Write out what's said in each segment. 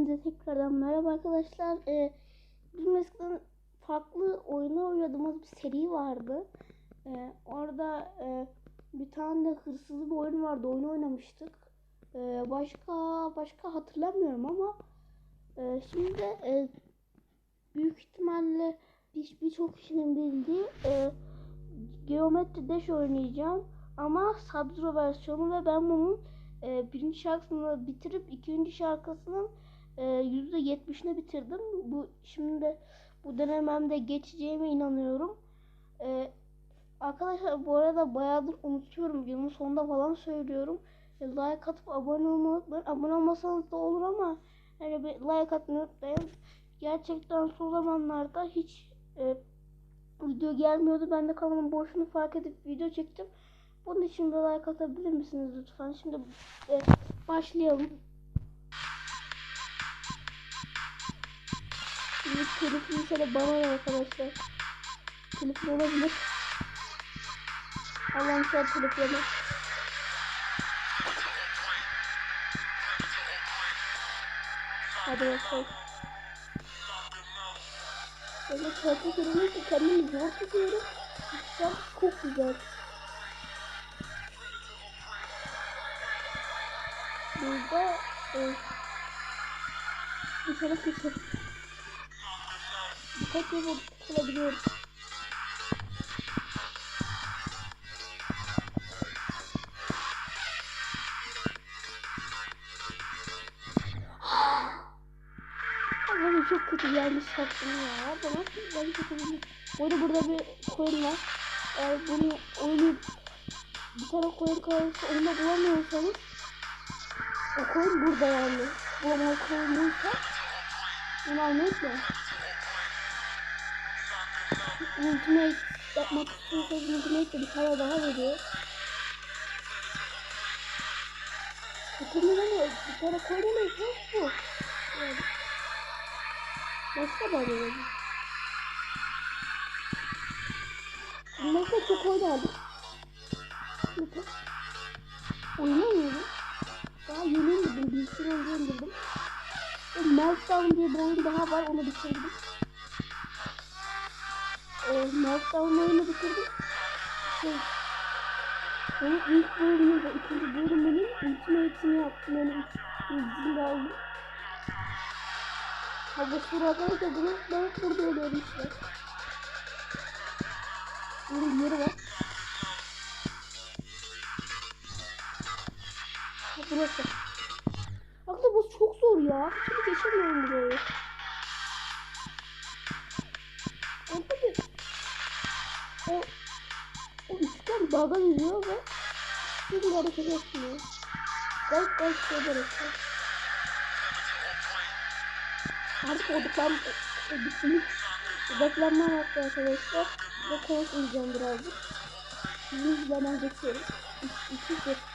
Hepinize tekrardan merhaba arkadaşlar. Ee, bizim eskiden farklı oyunlar oynadığımız bir seri vardı. Ee, orada e, bir tane de hırsız bir oyun vardı. Oyunu oynamıştık. Ee, başka başka hatırlamıyorum ama e, şimdi e, büyük ihtimalle bir- birçok kişinin bildiği e, Geometry Dash oynayacağım. Ama Sub-Zero versiyonu ve ben bunun e, birinci şarkısını bitirip ikinci şarkısının yüzde yetmişini bitirdim. Bu şimdi bu denememde geçeceğime inanıyorum. E, arkadaşlar bu arada bayağıdır unutuyorum. Yılın sonunda falan söylüyorum. E, like atıp abone olmayı unutmayın. Abone olmasanız da olur ama hani bir like atmayı unutmayın. Gerçekten son zamanlarda hiç e, video gelmiyordu. Ben de kanalın boşluğunu fark edip video çektim. Bunun için bir like atabilir misiniz lütfen? Şimdi e, başlayalım. Şimdi telif mesela bana ne arkadaşlar? Telif olabilir. Allah'ım şu an telif yeme. Hadi bakalım. Böyle şarkı söylemek kendimi zor tutuyorum. Şarkı çok güzel. Burada e, dışarı kısır. Birkaç yıl kullanabiliyorum. Allah'ım çok kötü yanlış yaptım ya. Bana çok kötü. Arada burada bir coin var. Eğer bunu oynayıp bir tane coin kalırsa onu bulamıyorsanız o coin burada yani. Bulamayan coin buysa bunu almayı. Ultimate yapmak istiyorsanız Ultimate de bir tane daha veriyor. Bakın ama bir tane coin olursa bu. Yani. Başka var yani. Bunları çok oynadım. Bakın. Oynamıyorum. Daha yeni indirdim. Sürü önce indirdim. Meltdown diye bir oyun daha var. Onu bitirdim. Ee, Meltdown oyunu bitirdim. Şey, onun ilk bölümünü ve ikinci bölümünün ultimate'ini yaptım. Yani de aldım. Ha bu sıra arkadaşlar bunu ben burada işte. Burada yeri var. Ha burası. Arkadaşlar bu çok zor ya. Hiç geçemiyorum burayı. O o üçgen dalga gidiyor ve bir hareket etmiyor. Garip garip şeyler yapıyor. Artık odaklan düşünüp odaklanma yaptı arkadaşlar. Ve konuşmayacağım birazcık. Sizin zaman geçiyorum. İki, iki,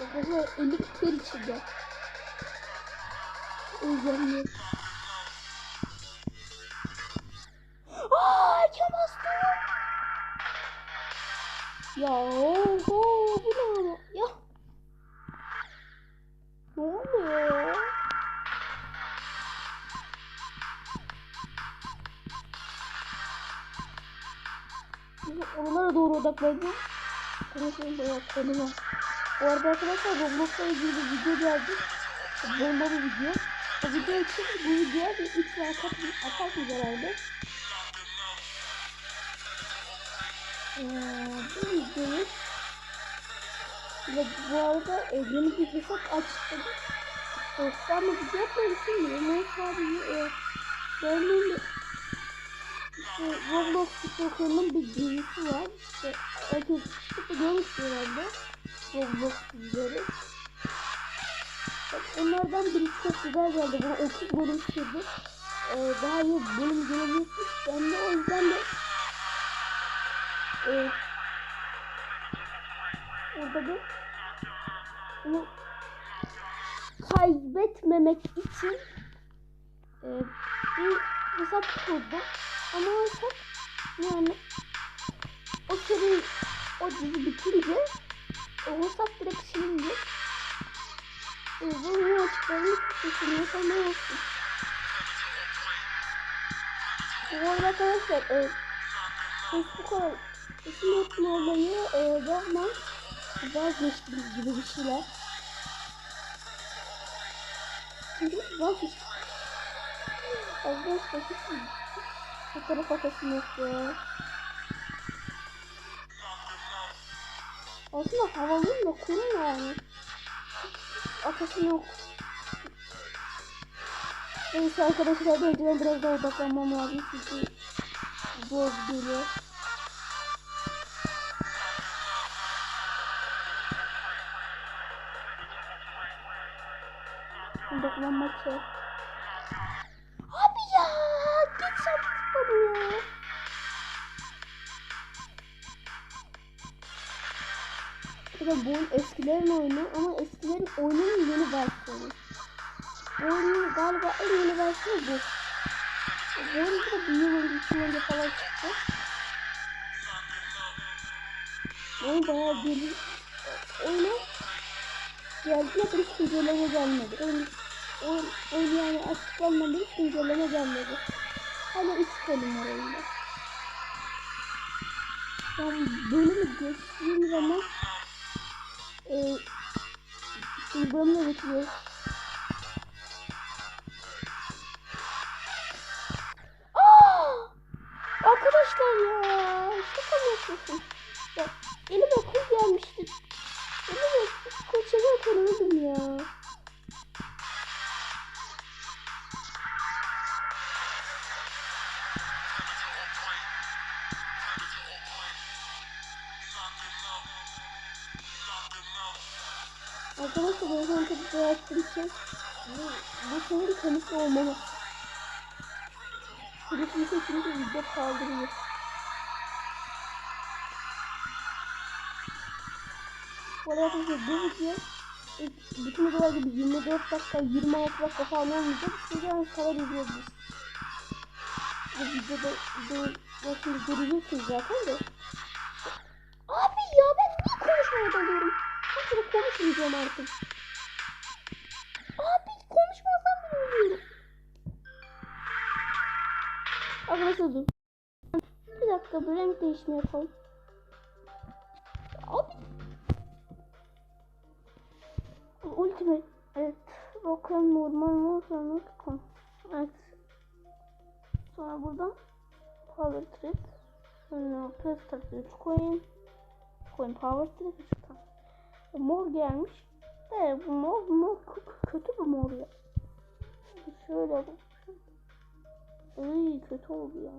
Arkadaşlar elim ter içinde. Özlemiyorum. Aaa kim bastı? Ya Odaklanacağım. Konuşmayın bayağı konu var. Bu arada arkadaşlar Roblox'la ilgili bir video geldi. Bomba bir video. O video için bu videoya bir 3 like atın, atarsınız herhalde. Ee, bu videoyu ve bu arada e, yeni bir hesap açtım. Dostlar mı video yapmayı düşünmüyorum. Ben sadece e, benim işte Roblox TikTok'un bir dizisi var. İşte herkes çıkıp izliyormuş herhalde. Roblox. Bak, Onlardan biri çok güzel geldi. Bana 30 bölüm sürdü. Ee, daha iyi bölüm gelebilirmiş. Ben de o yüzden de e, orada bir bunu kaybetmemek için e, bir hesap kurdum. Ama hesap yani o seri o dizi bitince o hesap direkt silince e, bunu açıklarını düşünüyorsam ne olsun. Bu arada arkadaşlar e, Facebook'a isim etme olayı e, Rahman vazgeçtim gibi bir şeyler. Çünkü vazgeçtim. Arkadaşlar hiç fotoğraf atasım yok ya. Aslında havalıyım da kurum yani. Atasım yok. Neyse arkadaşlar da önceden biraz daha odaklanmam lazım çünkü zor geliyor. Odaklanmak şey. Eskilerin oyunu ama eskilerin oyunun yeni versiyonu. Oyunun galiba en yeni versiyonu bu. Bu oyun da bir yıl önce, iki yıl önce falan çıktı. Oyun bayağı deli. Oyuna geldi ya hiç güncelleme gelmedi. Oyun, oyun, oyun yani açıklanmadı hiç güncelleme gelmedi. Hala 3 bölüm var oyunda. Yani bölümü geçtiğim zaman e, geçiyoruz. Aa! Arkadaşlar ya şaka mı yapıyorsun? Ya elime kul gelmişti. Elime kul çekerken öldüm ya. Sana çok dua ettiğim için bu, bu senin kanıtlı olmalı. Polisini seçince video kaldırıyor. Bu arada arkadaşlar bu video bütün videolar gibi 24 dakika 26 dakika falan olmayacak. İstediğiniz kadar izleyebilirsiniz. Bu videoda videoda şimdi göreceksiniz zaten de. Abi ya ben niye konuşmaya dalıyorum? Artık konuşmayacağım artık. Abi konuşmazsam bile ölüyorum. Arkadaşlar dur. Bir dakika bir renk değişimi yapalım. Abi. Ultimate. Evet. Rock'ın normal sonra kon. Evet. Sonra buradan Power Trip. Sonra Pester 3 coin. Coin Power Trip 3 tane. Mor gelmiş. De bu mor, mor kötü bir mor ya. Şöyle bak. Iy kötü oldu ya.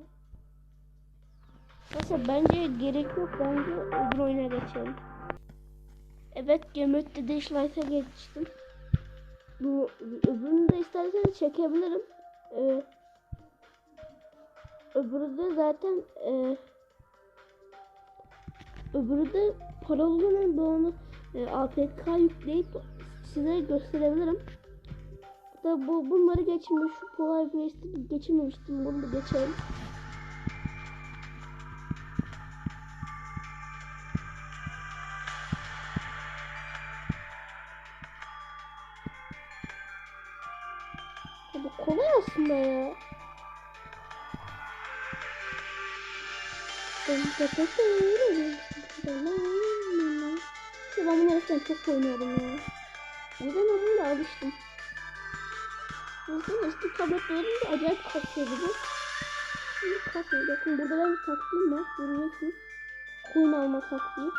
Neyse bence gerek yok. Bence öbür oyuna geçelim. Evet Gemet'te Dashlight'a geçtim. Bu öbürünü de isterseniz çekebilirim. Ee, öbürü de zaten e, öbürü de paralı olan ben onu e, APK yükleyip size gösterebilirim. Da bu bunları geçmiş şu Polar Grace'i geçirmemiştim. Bunu da geçelim. Bu kolay aslında ya. Ya oynuyordum ya. O yüzden onunla alıştım. Yüzden eski tabletlerim de acayip kasıyor bizi. Şimdi kasıyor. Bakın burada ben bir taktiğim var. Göreceksiniz. Coin alma taktiği.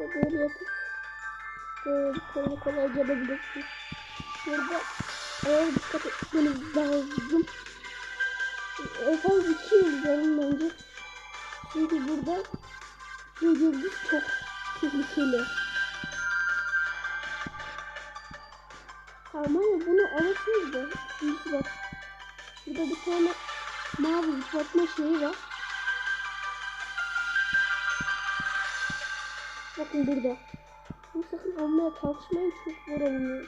Böyle yapıp böyle coin'i kolayca alabilirsiniz. Burada eğer dikkat etmeniz lazım. En fazla iki yıl bence. Çünkü burada yıldız çok tehlikeli. Tamam ama bunu alırsınız da. Şimdi bak. Burada bir tane mavi zıplatma şeyi var. Bakın burada. Bunu sakın almaya kalkışmayın çok zor alınıyor.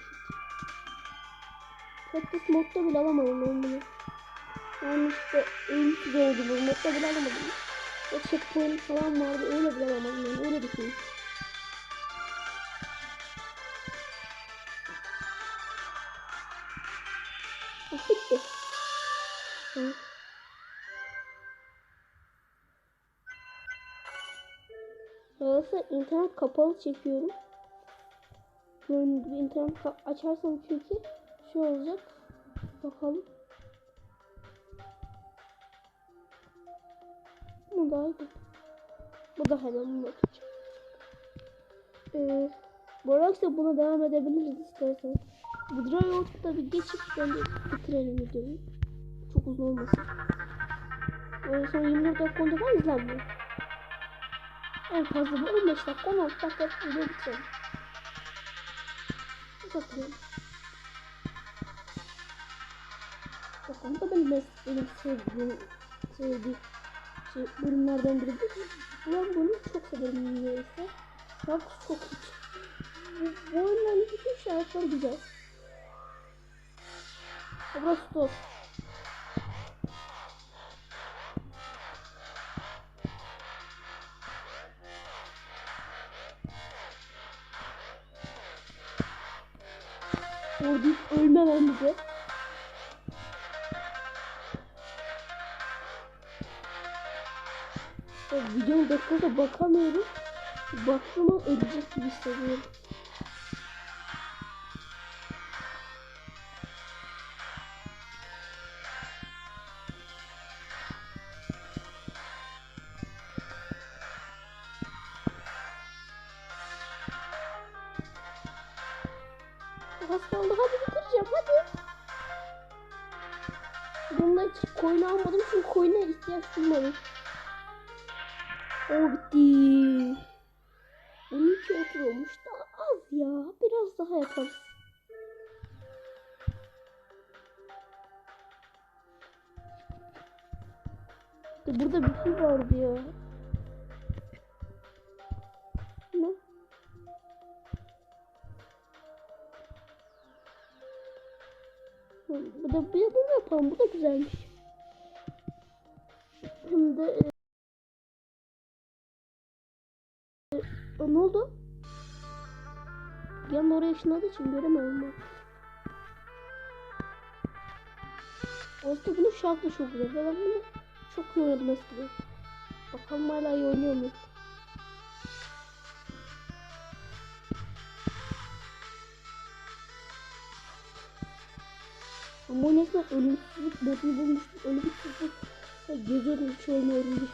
Practice modda bile alamadım ben bunu. Yani işte en güzel oldu bu modda bile alamadım. O checkpoint falan vardı öyle bile alamadım yani öyle düşünün. Ah Arkadaşlar internet kapalı çekiyorum. Gördüğünüz gibi internet açarsam çünkü şey olacak. Bakalım. Bu daha iyi. Bu da hemen bunu tutacağım. Ee, bu arada buna devam edebiliriz isterseniz. Bu Dry Output'a bir geçip bence bitirelim videoyu. Çok uzun olmasın. Öyle sonra 24 dakika falan izlenmiyor. En fazla bir 15 dakika 16 dakika video bitirelim. Bakıyorum. Bakın bu da benim, benim sevdiğim, sevdiğim şey, bölümlerden biri mi? Ben bunu çok severim niyeyse. Bak çok hiç. Bu, bu oyunların bütün şarkıları güzel. Burası stop. Hiç ölmemem bize. Videonun dakikasına bakamıyorum. Baktığım an ödeyecek gibi hissediyorum. Coin almadım çünkü coin'e ihtiyaç duymadım. O bitti. 12 otur olmuş. Daha az ya. Biraz daha yaparız. Ya Burada bir şey vardı ya. Ne? Bu da bir bunu yapalım. Bu da güzelmiş. De e, Aa, ne oldu? Anda oraya ışınladığı için göremedim ben. Aslında bunun şarkı çok güzel. Ben bunu çok iyi eskiden. Bakalım hala iyi oynuyor mu? Ama o nesne ölümsüzlük modunu bulmuştum. Ölümsüzlük. Ya Geziyordum hiç diye.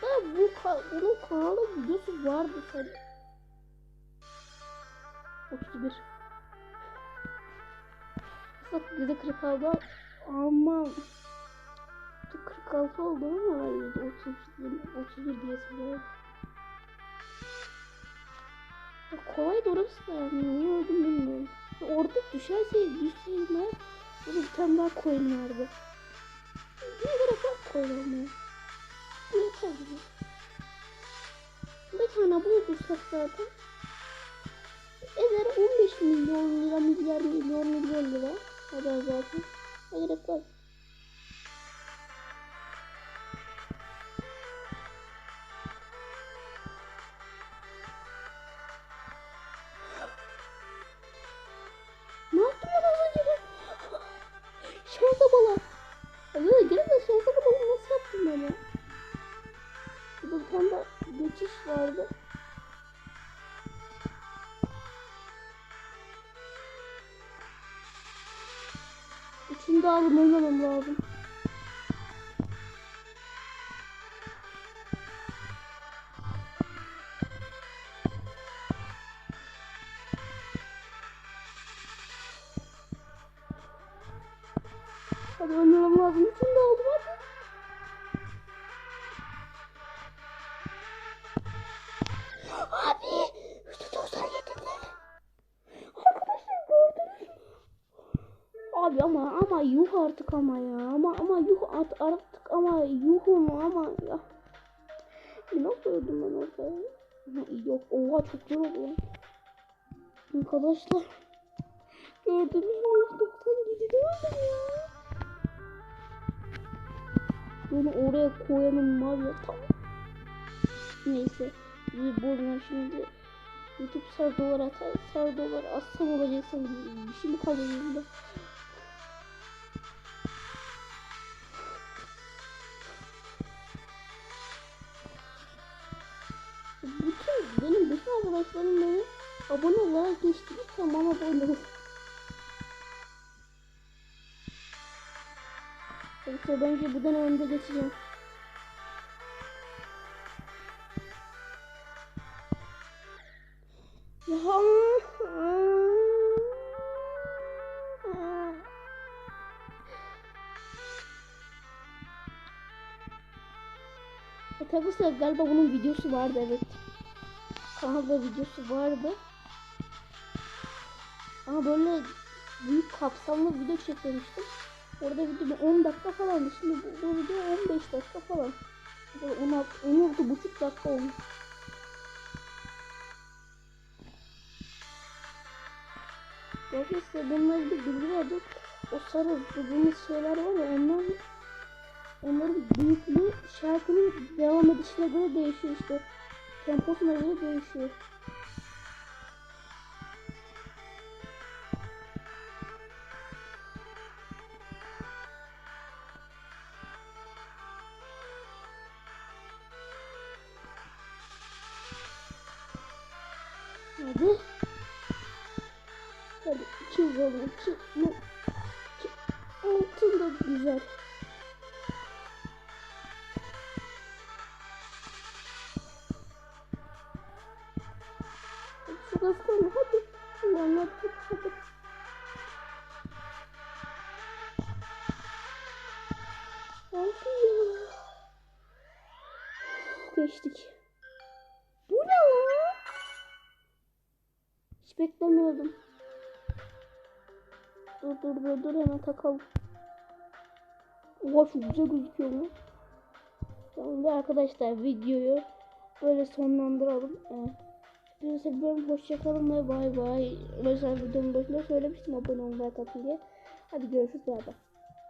Ha bu bunun kanalı videosu vardı sanırım. 31. Bak bize 46 ama 46 oldu ama 30 31 diyesim geldi. Kolay da orası da yani niye öldüm bilmiyorum. Orada düşerse düşseydim burada bir tane daha coin vardı. Ne gerek almaya? Bu yeter bize. Bir tane buldursak zaten eder 15 milyon lira, milyar milyon milyon lira eder zaten. Ne gerek? Vardı. Üçünü de aldım ölmemem lazım. Abi ama ama yuh artık ama ya. Ama ama yuh at, artık ama yuhum ama ya. Nasıl öldüm ben orada? Yok oha çok zor oldu. Arkadaşlar. Gördünüz mü? 197 öldüm ya. Bunu oraya koyalım var ya tam. Neyse. Bir buradan şimdi YouTube sar dolar atar. Sar dolar atsam olacaksa bir şey mi kalıyor elimde? Arkadaşlarım beni abone olarak geçti. Tamam abone ol. Yoksa bence buradan önde geçeceğim. Ya. Galiba bunun videosu vardı evet. Kanalda videosu vardı. Ama böyle büyük kapsamlı video çekmiştim. Orada video 10 dakika falandı. Şimdi bu, bu video 15 dakika falan. Böyle 16, 16 buçuk dakika olmuş. Dolayısıyla bunları bir bilgi verdik. O sarı dediğimiz şeyler var ya onlar onların büyüklüğü şarkının devam edişine göre değişiyor işte. Temposuna göre değişiyor. Hadi. Geçtik. Bu ne lan? Hiç beklemiyordum. Dur dur dur dur hemen takalım. Oha çok güzel gözüküyor mu? Tamam arkadaşlar videoyu böyle sonlandıralım. Ee, Sizi seviyorum. Hoşçakalın ve bay bay. Mesela videonun başında söylemiştim abone olmayı katın diye. Hadi görüşürüz. Bay bay.